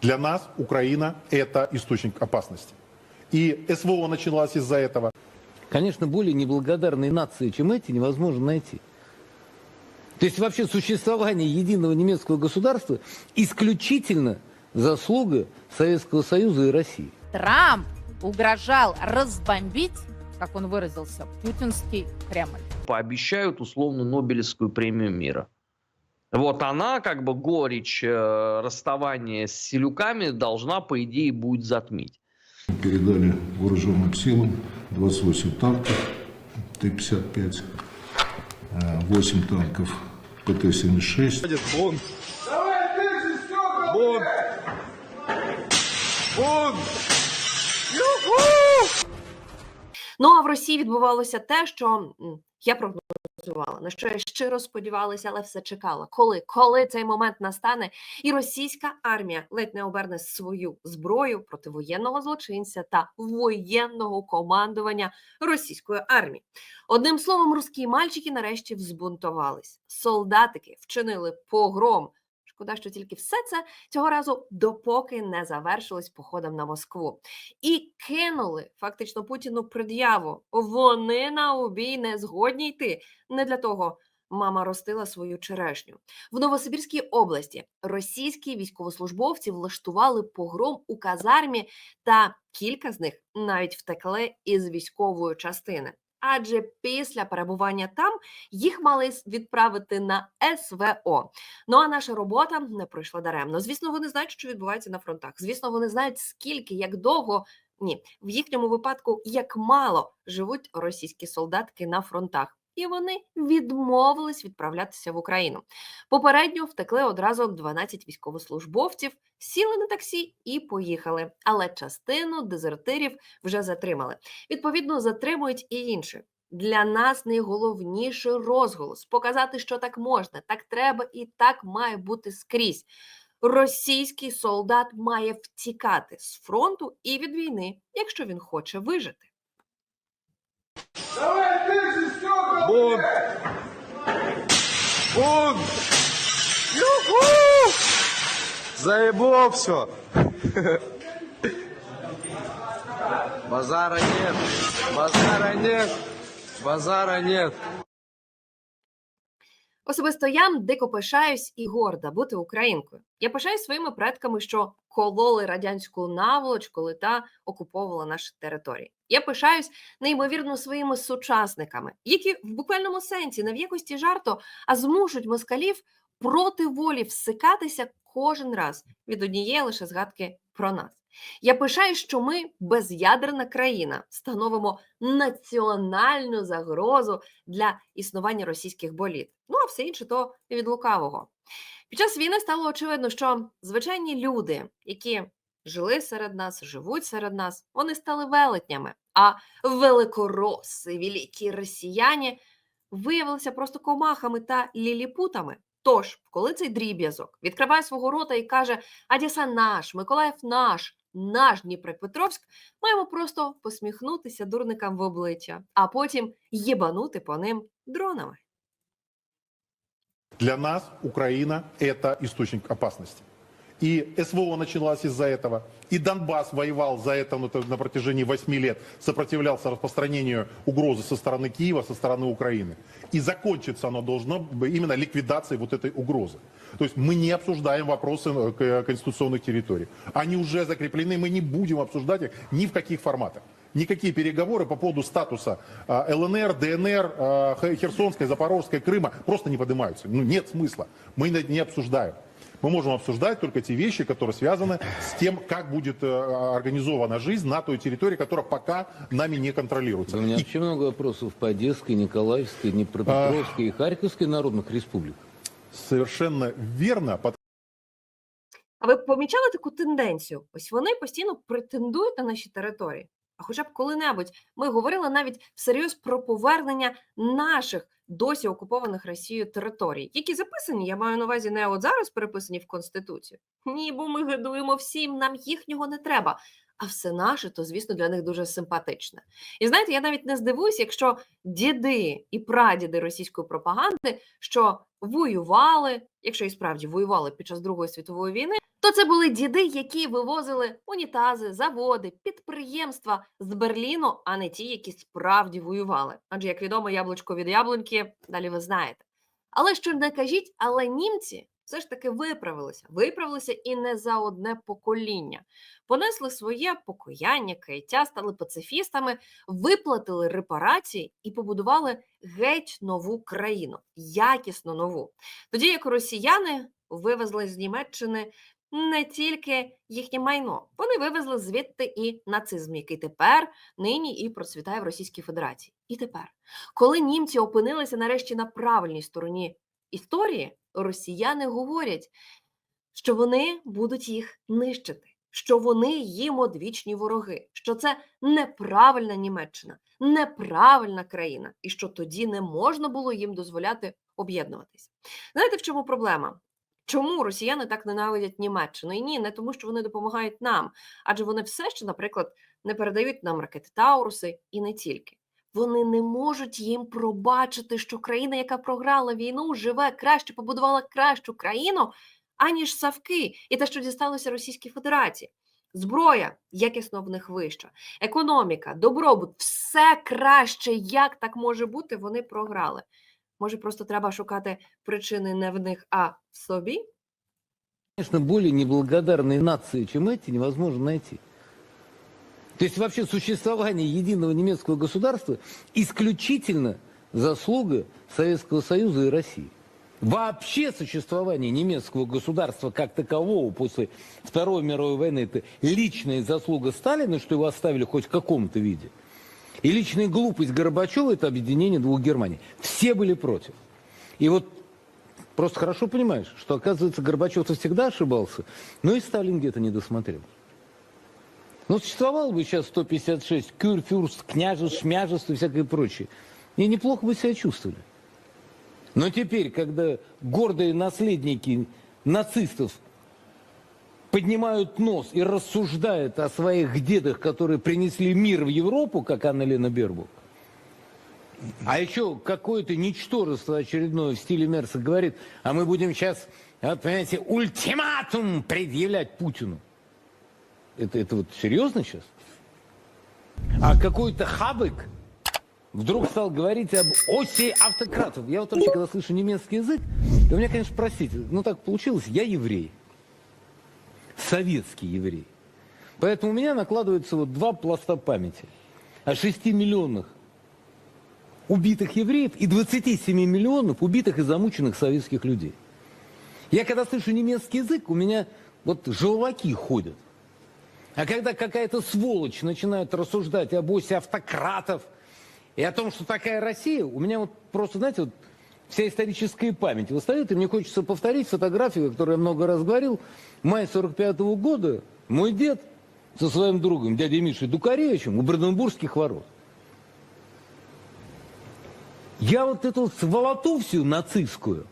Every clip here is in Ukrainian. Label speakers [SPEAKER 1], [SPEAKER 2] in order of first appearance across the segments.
[SPEAKER 1] Для нас Украина – это источник опасности. И СВО началось из-за этого.
[SPEAKER 2] Конечно, более неблагодарные нации, чем эти, невозможно найти. То есть вообще существование единого немецкого государства исключительно заслуга Советского Союза и России.
[SPEAKER 3] Трамп угрожал разбомбить, как он выразился, путинский Кремль.
[SPEAKER 4] пообещают условно Нобелевскую премию мира. Вот она, как бы горечь э, расставания с селюками должна, по идее, будет затмить.
[SPEAKER 5] Передали вооруженным силам 28 танков Т-55, э, 8 танков ПТ-76,
[SPEAKER 6] Ну а в Росії відбувалося те, що м, я прогнозувала, на що я щиро сподівалася, але все чекала. Коли, коли цей момент настане, і російська армія ледь не оберне свою зброю проти воєнного злочинця та воєнного командування російської армії. Одним словом, русські мальчики нарешті взбунтувались. Солдатики вчинили погром. Шкода, що тільки все це цього разу допоки не завершилось походом на Москву і кинули фактично Путіну пред'яву. Вони на обій не згодні йти. Не для того мама ростила свою черешню. В Новосибірській області російські військовослужбовці влаштували погром у казармі, та кілька з них навіть втекли із військової частини. Адже після перебування там їх мали відправити на СВО. Ну а наша робота не пройшла даремно. Звісно, вони знають, що відбувається на фронтах. Звісно, вони знають, скільки, як довго ні, в їхньому випадку як мало живуть російські солдатки на фронтах. І вони відмовились відправлятися в Україну. Попередньо втекли одразу 12 військовослужбовців, сіли на таксі і поїхали. Але частину дезертирів вже затримали. Відповідно, затримують і інших. Для нас найголовніший розголос показати, що так можна, так треба і так має бути скрізь. Російський солдат має втікати з фронту і від війни, якщо він хоче вижити.
[SPEAKER 7] Бунт! Бунт! Юху! Заебло все. Базара нет. Базара нет. Базара нет.
[SPEAKER 6] Особисто я дико пишаюсь і горда бути українкою. Я пишаюсь своїми предками, що кололи радянську наволоч, коли та окуповувала наші території. Я пишаюсь неймовірно своїми сучасниками, які в буквальному сенсі не в якості жарту, а змушують москалів проти волі всикатися кожен раз від однієї лише згадки про нас. Я пишаюсь, що ми без'ядерна країна становимо національну загрозу для існування російських боліт. Ну а все інше то від лукавого. Під час війни стало очевидно, що звичайні люди, які жили серед нас, живуть серед нас, вони стали велетнями, а великороси, великі росіяни виявилися просто комахами та ліліпутами. Тож, коли цей дріб'язок відкриває свого рота і каже Одеса наш, Миколаїв наш, наш Дніпропетровськ, маємо просто посміхнутися дурникам в обличчя, а потім їбанути по ним дронами.
[SPEAKER 1] Для нас Україна це істочник опасности. И СВО началось из-за этого. И Донбасс воевал за это то на протяжении 8 лет, сопротивлялся распространению угрозы со стороны Киева, со стороны Украины. И закончиться оно должно именно ликвидацией вот этой угрозы. То есть мы не обсуждаем вопросы э, к- конституционных территорий. Они уже закреплены, мы не будем обсуждать их ни в каких форматах. Никакие переговоры по поводу статуса а, ЛНР, ДНР, Херсонской, Запорожской, Крыма просто не поднимаются. Ну, нет смысла. Мы не обсуждаем. Мы можем обсуждать только те вещи, которые связаны с тем, как будет э, организована жизнь на той территории, которая пока нами не контролируется.
[SPEAKER 2] У меня
[SPEAKER 1] И
[SPEAKER 2] вообще много вопросов по Одесской, Николаевской, Днепропетровской и Харьковской народных республик.
[SPEAKER 1] совершенно верно,
[SPEAKER 6] А ви помічали таку тенденцію? Ось вони постійно претендують на наші території. А хоча б коли-небудь ми говорили навіть всерйоз про повернення наших досі окупованих Росією територій, які записані, я маю на увазі не от зараз переписані в Конституцію. Ні, бо ми гадуємо всім, нам їхнього не треба. А все наше, то звісно для них дуже симпатичне. І знаєте, я навіть не здивуюсь, якщо діди і прадіди російської пропаганди, що воювали, якщо і справді воювали під час Другої світової війни, то це були діди, які вивозили унітази, заводи, підприємства з Берліну, а не ті, які справді воювали. Адже, як відомо, яблучко від яблуньки, далі ви знаєте. Але що не кажіть, але німці все ж таки виправилися. Виправилися і не за одне покоління. Понесли своє покояння, каяття, стали пацифістами, виплатили репарації і побудували геть нову країну, якісно нову. Тоді як росіяни вивезли з Німеччини не тільки їхнє майно, вони вивезли звідти і нацизм, який тепер нині і процвітає в Російській Федерації. І тепер, коли німці опинилися нарешті на правильній стороні історії, росіяни говорять, що вони будуть їх нищити, що вони їм одвічні вороги, що це неправильна Німеччина, неправильна країна, і що тоді не можна було їм дозволяти об'єднуватись. Знаєте, в чому проблема? Чому росіяни так ненавидять Німеччину? І ні, не тому, що вони допомагають нам, адже вони все ще, наприклад, не передають нам ракети Тауруси і не тільки. Вони не можуть їм пробачити, що країна, яка програла війну, живе краще, побудувала кращу країну, аніж Савки, і те, що дісталося Російській Федерації. Зброя якісно в них вища, економіка, добробут, все краще, як так може бути, вони програли. Може, просто треба шукати причини не в них, а в собі?
[SPEAKER 2] Конечно, более неблагодарные нации, чем эти, невозможно найти. То есть вообще существование единого немецкого государства исключительно заслуга Советского Союза и России. Вообще существование немецкого государства как такового после Второй мировой войны это личная заслуга Сталина, что его оставили хоть в каком-то виде. И личная глупость Горбачева это объединение двух Германий. Все были против. И вот Просто хорошо понимаешь, что, оказывается, Горбачев-то всегда ошибался, но и Сталин где-то не досмотрел. Ну, существовало бы сейчас 156 кюрфюрст, княжеств, шмяжеств и всякое прочее. И неплохо бы себя чувствовали. Но теперь, когда гордые наследники нацистов поднимают нос и рассуждают о своих дедах, которые принесли мир в Европу, как Анна-Лена Бербук, а еще какое-то ничтожество очередное в стиле Мерса говорит, а мы будем сейчас, понимаете, ультиматум предъявлять Путину. Это, это вот серьезно сейчас? А какой-то хабык вдруг стал говорить об оси автократов. Я вот вообще, когда слышу немецкий язык, вы меня, конечно, простите, ну так получилось, я еврей. Советский еврей. Поэтому у меня накладывается вот два пласта памяти. О 6 миллионах убитых евреев и 27 миллионов убитых и замученных советских людей. Я когда слышу немецкий язык, у меня вот желваки ходят. А когда какая-то сволочь начинает рассуждать об оси автократов и о том, что такая Россия, у меня вот просто, знаете, вот вся историческая память восстает, и мне хочется повторить фотографию, о которой я много раз говорил. Май 45 -го года мой дед со своим другом, дядей Мишей Дукаревичем, у Бранденбургских ворот. Я вот эту сволоту всю нацистскую,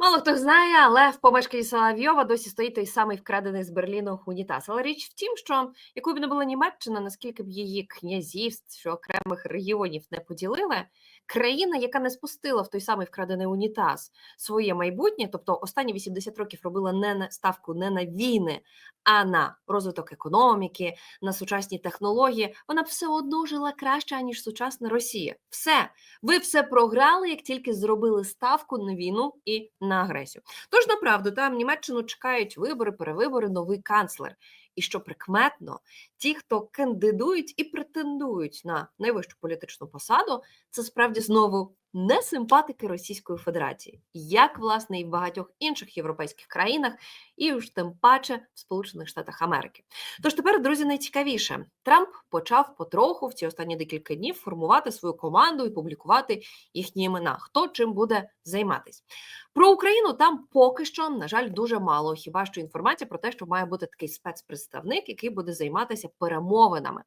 [SPEAKER 6] Мало хто знає, але в помешканні Соловйова досі стоїть той самий вкрадений з Берліну унітаз. Але річ в тім, що якою б не була Німеччина, наскільки б її князівств, що окремих регіонів не поділили, країна, яка не спустила в той самий вкрадений унітаз своє майбутнє, тобто останні 80 років робила не на ставку не на війни, а на розвиток економіки, на сучасні технології, вона все одно жила краще, аніж сучасна Росія. Все, ви все програли, як тільки зробили ставку на війну і на агресію. Тож направду там Німеччину чекають вибори, перевибори, новий канцлер. І що прикметно, ті, хто кандидують і претендують на найвищу політичну посаду, це справді знову не симпатики Російської Федерації, як власне і в багатьох інших європейських країнах, і уж тим паче в Сполучених Штатах Америки. Тож тепер, друзі, найцікавіше, Трамп почав потроху в ці останні декілька днів формувати свою команду і публікувати їхні імена, хто чим буде займатись. Про Україну там поки що, на жаль, дуже мало. Хіба що інформація про те, що має бути такий спецпредставник, який буде займатися перемовинами.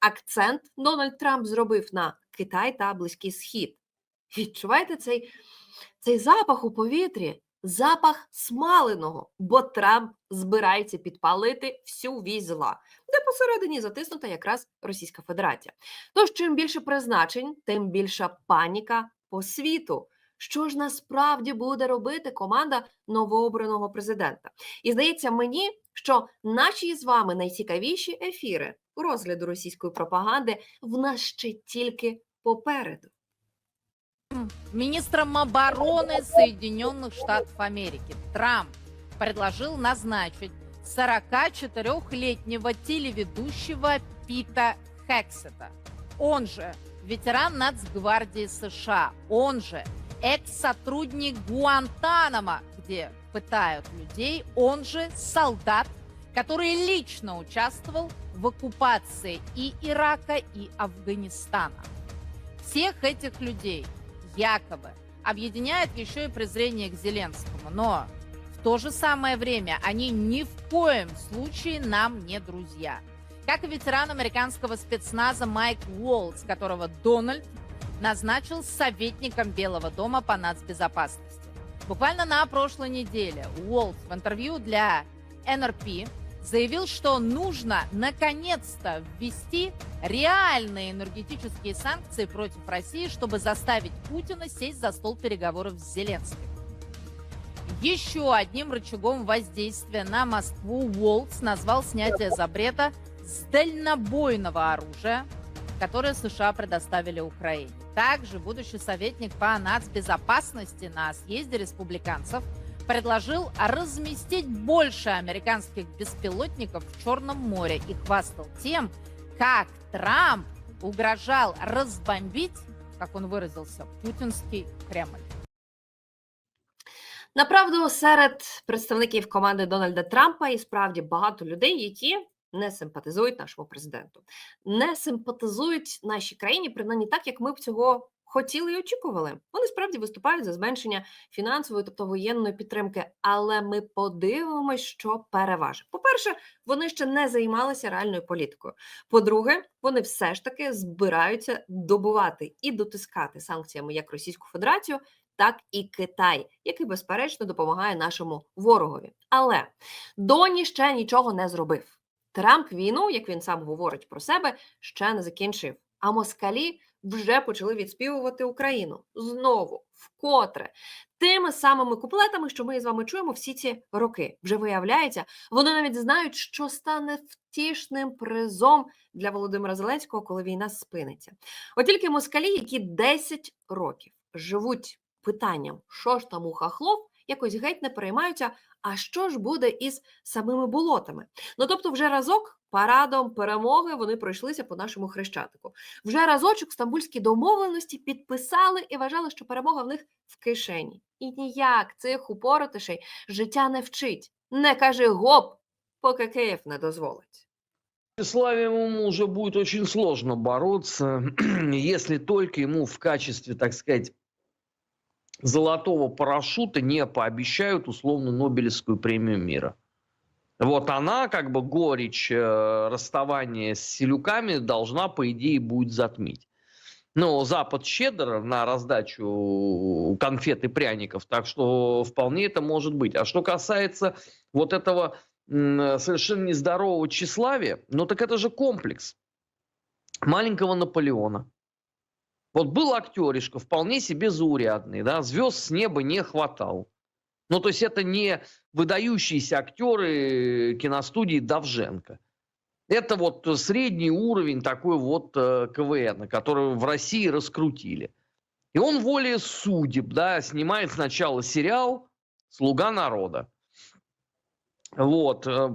[SPEAKER 6] Акцент Дональд Трамп зробив на Китай та Близький Схід. Відчуваєте цей, цей запах у повітрі? запах смаленого, бо Трамп збирається підпалити всю вісь де посередині затиснута якраз Російська Федерація. Тож, чим більше призначень, тим більша паніка по світу. Що ж насправді буде робити команда новообраного президента? І здається мені, що наші з вами найцікавіші ефіри розгляду російської пропаганди в нас ще тільки попереду.
[SPEAKER 3] Министром обороны Соединенных Штатов Америки Трамп предложил назначить 44-летнего телеведущего Пита Хексета. Он же ветеран Нацгвардии США, он же экс-сотрудник Гуантанамо, где пытают людей, он же солдат, который лично участвовал в оккупации и Ирака, и Афганистана. Всех этих людей якобы объединяет еще и презрение к Зеленскому, но в то же самое время они ни в коем случае нам не друзья. Как и ветеран американского спецназа Майк Уолтс, которого Дональд назначил советником Белого дома по нацбезопасности. Буквально на прошлой неделе Уолтс в интервью для НРП заявил, что нужно наконец-то ввести реальные энергетические санкции против России, чтобы заставить Путина сесть за стол переговоров с Зеленским. Еще одним рычагом воздействия на Москву Уолтс назвал снятие запрета с дальнобойного оружия, которое США предоставили Украине. Также будущий советник по нацбезопасности на съезде республиканцев предложил разместить больше американских беспилотников в Черном море и хвастал тем, как Трамп угрожал разбомбить, как он выразился, путинский Кремль.
[SPEAKER 6] Направду, серед представників команди Дональда Трампа і справді багато людей, які не симпатизують нашому президенту, не симпатизують нашій країні, принаймні так, як ми б цього хотіли і очікували. Вони справді виступають за зменшення фінансової, тобто воєнної підтримки. Але ми подивимось, що переважить. По-перше, вони ще не займалися реальною політикою. По-друге, вони все ж таки збираються добувати і дотискати санкціями як Російську Федерацію, так і Китай, який безперечно допомагає нашому ворогові. Але Доні ще нічого не зробив. Трамп війну, як він сам говорить про себе, ще не закінчив. А москалі вже почали відспівувати Україну знову, вкотре, тими самими куплетами, що ми з вами чуємо всі ці роки. Вже виявляється, вони навіть знають, що стане втішним призом для Володимира Зеленського, коли війна спиниться. От тільки москалі, які 10 років живуть питанням, що ж там у хахлов, якось геть не переймаються. А що ж буде із самими болотами? Ну тобто, вже разок парадом перемоги вони пройшлися по нашому хрещатику. Вже разочок стамбульські домовленості підписали і вважали, що перемога в них в кишені. І ніяк цих упоротишей життя не вчить. Не кажи гоп, поки Київ не дозволить.
[SPEAKER 4] Славе уже будет очень сложно бороться, если только ему в качестве, так сказать, золотого парашюта не пообещают условно Нобелевскую премию мира. Вот она, как бы горечь э, расставания с селюками должна, по идее, будет затмить. Но Запад щедр на раздачу конфет и пряников, так что вполне это может быть. А что касается вот этого м, совершенно нездорового тщеславия, ну так это же комплекс маленького Наполеона. Вот был актеришка, вполне себе заурядный, да, звезд с неба не хватал. Ну, то есть это не выдающиеся актеры киностудии Давженко. Это вот средний уровень такой вот э, КВН, который в России раскрутили. И он воле судеб, да, снимает сначала сериал «Слуга народа». Вот, э,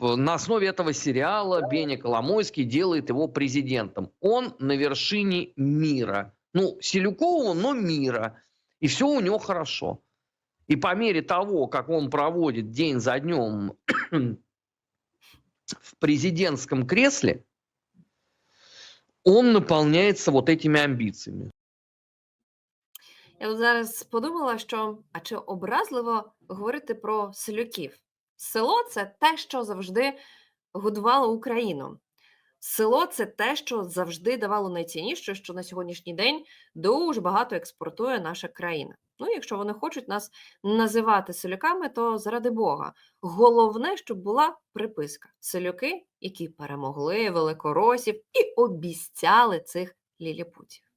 [SPEAKER 4] на основе этого сериала Беня Коломойский делает его президентом. Он на вершине мира. Ну, Селюкова, но мира. И все у него хорошо. И по мере того, как он проводит день за днем в президентском кресле, он наполняется вот этими амбициями.
[SPEAKER 6] Я тут зараз подумала, що а чи образливо говорити про селюків? Село це те, що завжди годувало Україну. село це те, що завжди давало найцінніше, що на сьогоднішній день дуже багато експортує наша країна. Ну, якщо вони хочуть нас називати селюками, то заради Бога. Головне, щоб була приписка: селюки, які перемогли великоросів і обіцяли цих ліліпутів.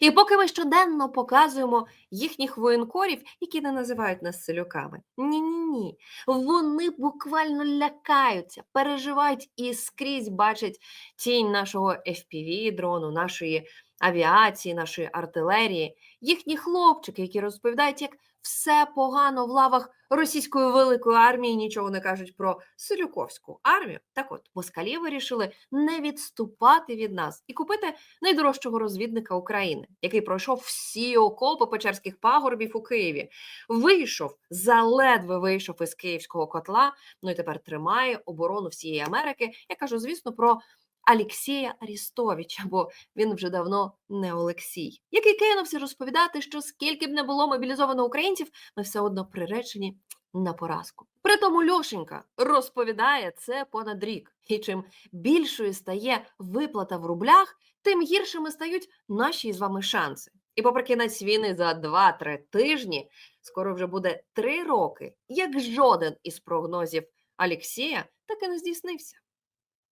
[SPEAKER 6] І поки ми щоденно показуємо їхніх воєнкорів, які не називають нас селюками, ні, ні, ні. Вони буквально лякаються, переживають і скрізь бачать тінь нашого FPV дрону, нашої авіації, нашої артилерії, їхні хлопчики, які розповідають, як все погано в лавах російської великої армії, нічого не кажуть про Селюковську армію. Так от, москалі вирішили не відступати від нас і купити найдорожчого розвідника України, який пройшов всі окопи Печерських пагорбів у Києві. Вийшов, заледве вийшов із київського котла. Ну і тепер тримає оборону всієї Америки. Я кажу, звісно, про Алексія Арістовича, бо він вже давно не Олексій, який кинувся розповідати, що скільки б не було мобілізовано українців, ми все одно приречені на поразку. Притому Льошенька розповідає це понад рік. І чим більшою стає виплата в рублях, тим гіршими стають наші з вами шанси. І попри кінець війни за 2-3 тижні, скоро вже буде 3 роки, як жоден із прогнозів Алексія так і не здійснився.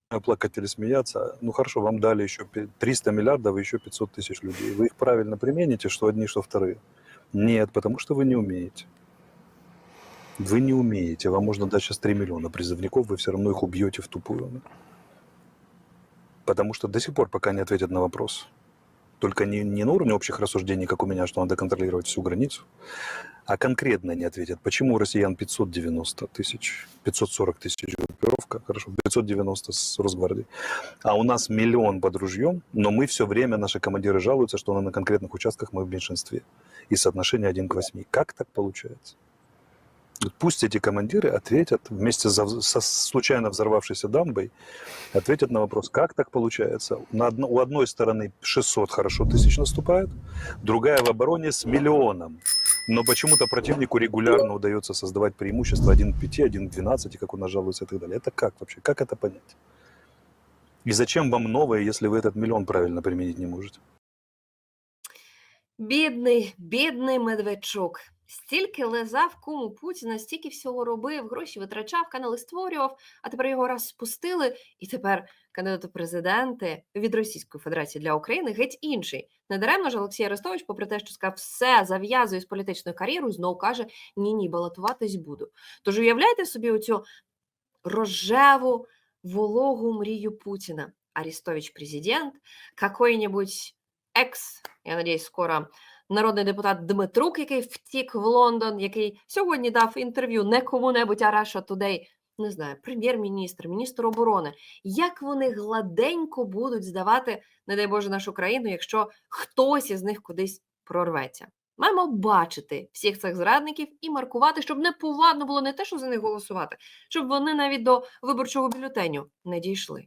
[SPEAKER 8] Плакать или смеяться. Ну хорошо, вам дали еще пи- 300 миллиардов и еще 500 тысяч людей. Вы их правильно примените, что одни, что вторые? Нет, потому что вы не умеете. Вы не умеете. Вам можно дать сейчас 3 миллиона призывников, вы все равно их убьете в тупую. Потому что до сих пор пока не ответят на вопрос. Только не, не на уровне общих рассуждений, как у меня, что надо контролировать всю границу, а конкретно не ответят. Почему у россиян 590 тысяч, 540 тысяч группировка, хорошо, 590 с Росгвардии, а у нас миллион под ружьем, но мы все время, наши командиры жалуются, что на конкретных участках мы в меньшинстве. И соотношение 1 к 8. Как так получается? Пусть эти командиры ответят вместе со случайно взорвавшейся дамбой, ответят на вопрос, как так получается. На одно- у одной стороны 600 хорошо тысяч наступает, другая в обороне с миллионом. Но почему-то противнику регулярно удается создавать преимущество 1 к 5, 1 к 12, как у нас жалуются и так далее. Это как вообще? Как это понять? И зачем вам новое, если вы этот миллион правильно применить не можете?
[SPEAKER 6] Бідний, бідний Медведчук. Стільки лизав куму Путіна, стільки всього робив, гроші витрачав, канали створював, а тепер його раз спустили, і тепер кандидат у президенти від Російської Федерації для України геть інший. Недаремно ж Олексій Арестович, попри те, що сказав, все зав'язую з політичною кар'єрою, знову каже: ні, ні, балотуватись буду. Тож уявляєте собі оцю рожеву, вологу мрію Путіна. Арестович президент, какой-нибудь екс, я надіюсь, скоро народний депутат Дмитрук, який втік в Лондон, який сьогодні дав інтерв'ю не кому-небудь, а Russia Today, не знаю, прем'єр-міністр, міністр оборони. Як вони гладенько будуть здавати, не дай Боже, нашу країну, якщо хтось із них кудись прорветься? Маємо бачити всіх цих зрадників і маркувати, щоб не повадно було не те, що за них голосувати, щоб вони навіть до виборчого бюлетеню не дійшли.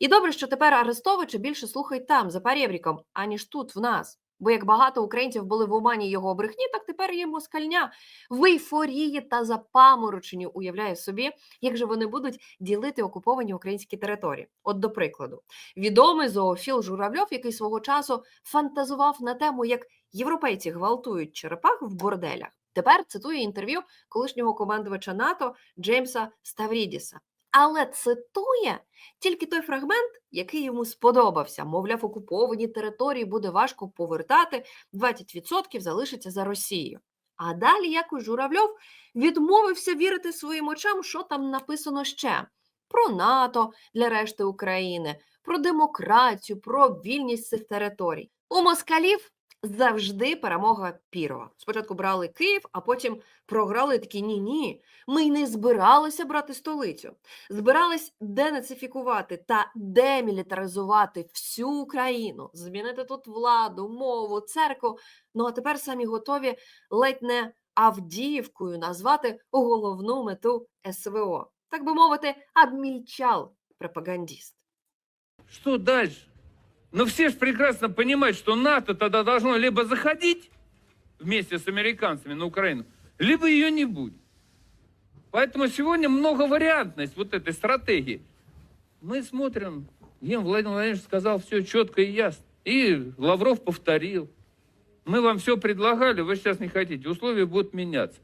[SPEAKER 6] І добре, що тепер Арестовича більше слухають там, за перебріком, аніж тут, в нас. Бо як багато українців були в омані його брехні, так тепер є москальня в ейфорії та запамороченні уявляє собі, як же вони будуть ділити окуповані українські території. От до прикладу, відомий зоофіл Журавльов, який свого часу фантазував на тему, як європейці гвалтують черепах в борделях. Тепер цитує інтерв'ю колишнього командувача НАТО Джеймса Ставрідіса. Але цитує тільки той фрагмент, який йому сподобався. Мовляв, окуповані території буде важко повертати, 20% залишиться за Росією. А далі якось Журавльов відмовився вірити своїм очам, що там написано ще про НАТО для решти України, про демократію, про вільність цих територій. У москалів завжди перемога Пірова. Спочатку брали Київ, а потім програли такі ні, ні. Ми й не збиралися брати столицю. Збирались денацифікувати та демілітаризувати всю Україну, змінити тут владу, мову, церкву. Ну а тепер самі готові ледь не Авдіївкою назвати головну мету СВО. Так би мовити, обмільчал пропагандіст.
[SPEAKER 9] Что дальше? Но все же прекрасно понимают, что НАТО тогда должно либо заходить вместе с американцами на Украину, либо ее не будет. Поэтому сегодня многовариантность вот этой стратегии. Мы смотрим Им Владимир Владимирович сказал все четко и ясно. И Лавров повторил. Мы вам все предлагали, вы сейчас не хотите. Условия будут меняться.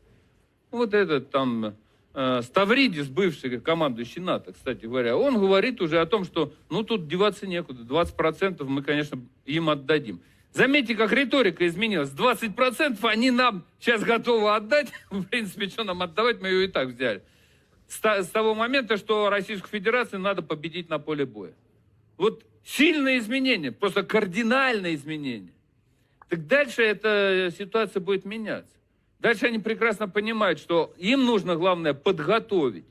[SPEAKER 9] Вот этот там Ставридис, бывший командующий НАТО, кстати говоря, он говорит уже о том, что ну тут деваться некуда. 20% мы, конечно, им отдадим. Заметьте, как риторика изменилась. 20% они нам сейчас готовы отдать. В принципе, что нам отдавать, мы ее и так взяли. С того момента, что Российскую Федерацию надо победить на поле боя. Вот сильное изменение, просто кардинальное изменение. Так дальше эта ситуация будет меняться. Дальше они прекрасно понимают, что им нужно, главное, подготовить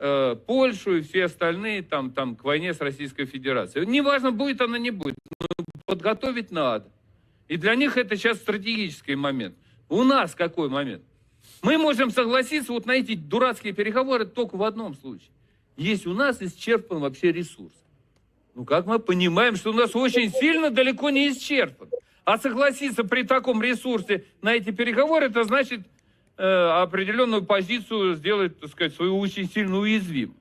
[SPEAKER 9] э, Польшу и все остальные там, там, к войне с Российской Федерацией. Неважно, будет она, не будет, но подготовить надо. И для них это сейчас стратегический момент. У нас какой момент? Мы можем согласиться вот на эти дурацкие переговоры только в одном случае. Есть у нас исчерпан вообще ресурс. Ну, как мы понимаем, что у нас очень сильно далеко не исчерпан. А согласиться при таком ресурсе на эти переговоры, это значит э, определенную позицию сделать, так сказать, свою очень сильно уязвимой.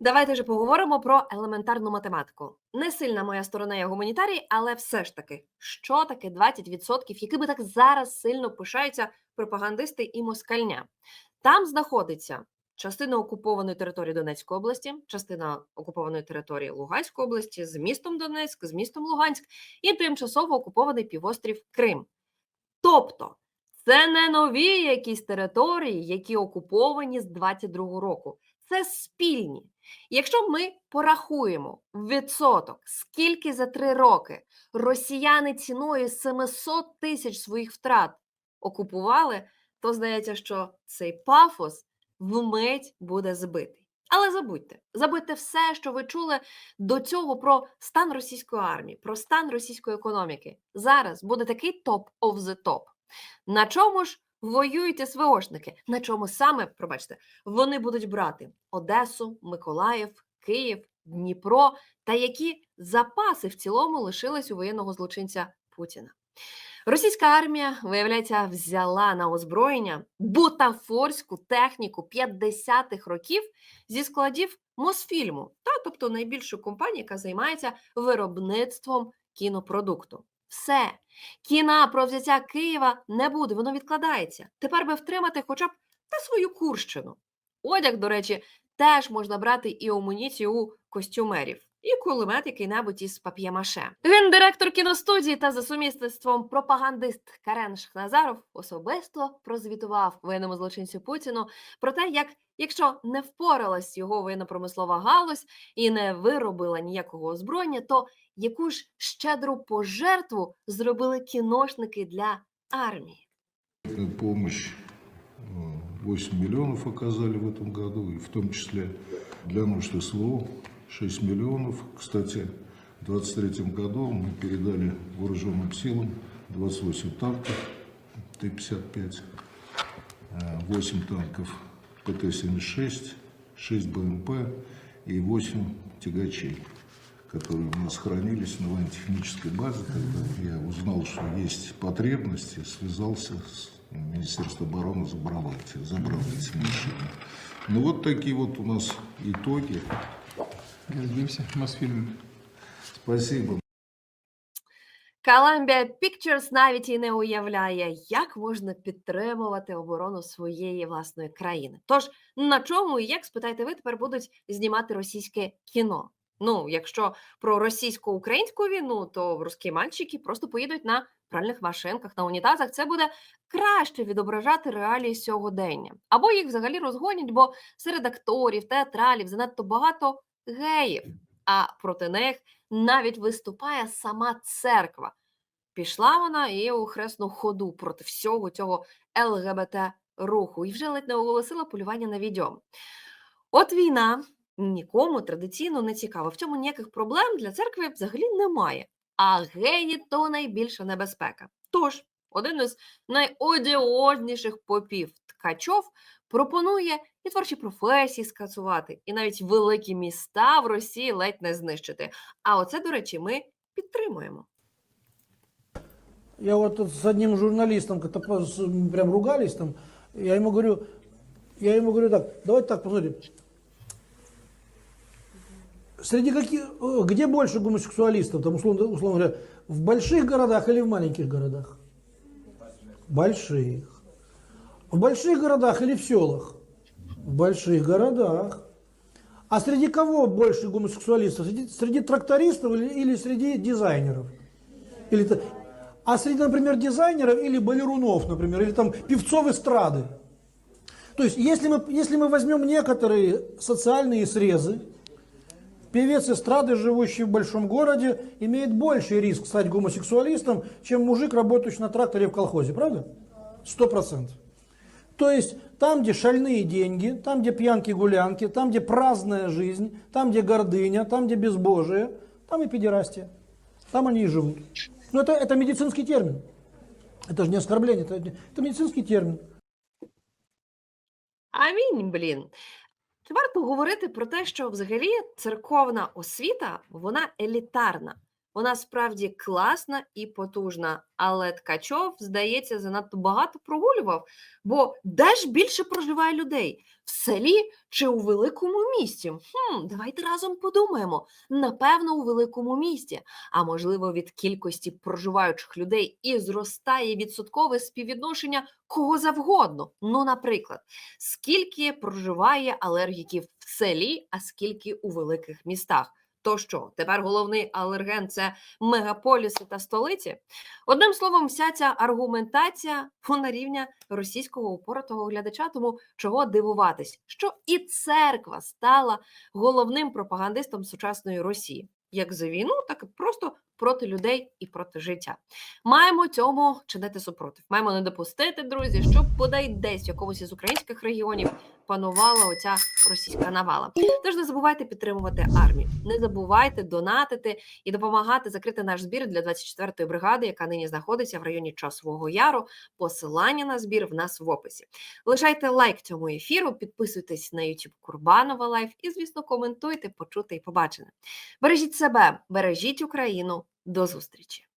[SPEAKER 6] Давайте же поговоримо про елементарну математику. Не сильна моя сторона я гуманітарій, але все ж таки, що таке 20%, якими так зараз сильно пишаються пропагандисти і москальня? Там знаходиться частина окупованої території Донецької області, частина окупованої території Луганської області з містом Донецьк, з містом Луганськ і тимчасово окупований півострів Крим. Тобто, це не нові якісь території, які окуповані з 22 року. Це спільні. Якщо ми порахуємо відсоток, скільки за три роки росіяни ціною 700 тисяч своїх втрат окупували, то здається, що цей пафос вмить буде збитий. Але забудьте, забудьте все, що ви чули до цього про стан російської армії, про стан російської економіки. Зараз буде такий топ of the top. На чому ж воюють СВОшники? На чому саме, пробачте, вони будуть брати Одесу, Миколаїв, Київ, Дніпро та які запаси в цілому лишились у воєнного злочинця Путіна. Російська армія, виявляється, взяла на озброєння бутафорську техніку 50-х років зі складів Мосфільму, та тобто найбільшу компанію, яка займається виробництвом кінопродукту. Все, кіна про взяття Києва не буде, воно відкладається. Тепер би втримати хоча б та свою Курщину. Одяг, до речі, теж можна брати і амуніцію у костюмерів, і кулемет який-небудь із пап'ємаше. Гендиректор кіностудії та за сумісництвом пропагандист Карен Шахназаров особисто прозвітував воєнному злочинцю Путіну про те, як якщо не впоралась його воєнно-промислова галузь і не виробила ніякого озброєння, то яку ж щедру пожертву зробили кіношники для армії.
[SPEAKER 5] Помощь э, 8 миллионов оказали в этом году, и в том числе для нужд СВО 6 миллионов. Кстати, в 2023 году мы передали вооруженным силам 28 танков Т-55, э, 8 танков ПТ-76, 6 БМП и 8 тягачей, которые у нас хранились на военно-технической базе. Когда я узнал, что есть потребности, связался с Министерством обороны, забрал эти, забрал эти машины. Ну вот такие вот у нас итоги.
[SPEAKER 7] Гордимся Мосфильмом.
[SPEAKER 5] Спасибо.
[SPEAKER 6] Columbia Pictures навіть і не уявляє, як можна підтримувати оборону своєї власної країни. Тож на чому і як спитайте ви тепер будуть знімати російське кіно? Ну, якщо про російсько-українську війну, то русські мальчики просто поїдуть на пральних машинках, на унітазах. Це буде краще відображати реалії сьогодення. Або їх взагалі розгонять, бо серед акторів, театралів занадто багато геїв, а проти них навіть виступає сама церква. Пішла вона і у хресну ходу проти всього цього ЛГБТ руху і вже ледь не оголосила полювання на відьом. От війна нікому традиційно не цікава. В цьому ніяких проблем для церкви взагалі немає. А геї то найбільша небезпека. Тож, один із найодіозніших попів ткачов пропонує і творчі професії скасувати, і навіть великі міста в Росії ледь не знищити. А оце, до речі, ми підтримуємо.
[SPEAKER 10] Я тут с одним журналистом как-то прям ругались там. Я ему говорю, я ему говорю так, давайте так посмотрим. среди каких, где больше гомосексуалистов, там, условно, условно говоря, в больших городах или в маленьких городах? Больших. В больших городах или в селах? В больших городах. А среди кого больше гомосексуалистов? Среди, среди трактористов или, или среди дизайнеров? Или, а среди, например, дизайнеров или балерунов, например, или там певцов эстрады? То есть, если мы, если мы возьмем некоторые социальные срезы, певец эстрады, живущий в большом городе, имеет больший риск стать гомосексуалистом, чем мужик, работающий на тракторе в колхозе, правда? Сто процентов. То есть, там, где шальные деньги, там, где пьянки-гулянки, там, где праздная жизнь, там, где гордыня, там, где безбожие, там и педерастия. Там они и живут. Но это, это медицинский термин. Это же не оскорбление, это, это медицинский термін.
[SPEAKER 6] Амінь, блін. Тепер поговорити про те, що взагалі церковна освіта вона елітарна. Вона справді класна і потужна, але Ткачов, здається, занадто багато прогулював. Бо де ж більше проживає людей? В селі чи у великому місті? Хм, давайте разом подумаємо. Напевно, у великому місті, а можливо, від кількості проживаючих людей і зростає відсоткове співвідношення кого завгодно. Ну, наприклад, скільки проживає алергіків в селі, а скільки у великих містах. То що, тепер головний алерген це мегаполіси та столиці? Одним словом, вся ця аргументація вона рівня російського упоротого глядача, тому чого дивуватись, що і церква стала головним пропагандистом сучасної Росії, як за війну, так і просто проти людей і проти життя. Маємо цьому чинити супротив. Маємо не допустити, друзі, щоб бодай десь в якомусь із українських регіонів панувала оця російська навала. Тож не забувайте підтримувати армію, не забувайте донатити і допомагати закрити наш збір для 24-ї бригади, яка нині знаходиться в районі Часового Яру. Посилання на збір в нас в описі. Лишайте лайк цьому ефіру, підписуйтесь на YouTube Курбанова Лайф і, звісно, коментуйте, почути і побачене. Бережіть себе, бережіть Україну. До зустрічі!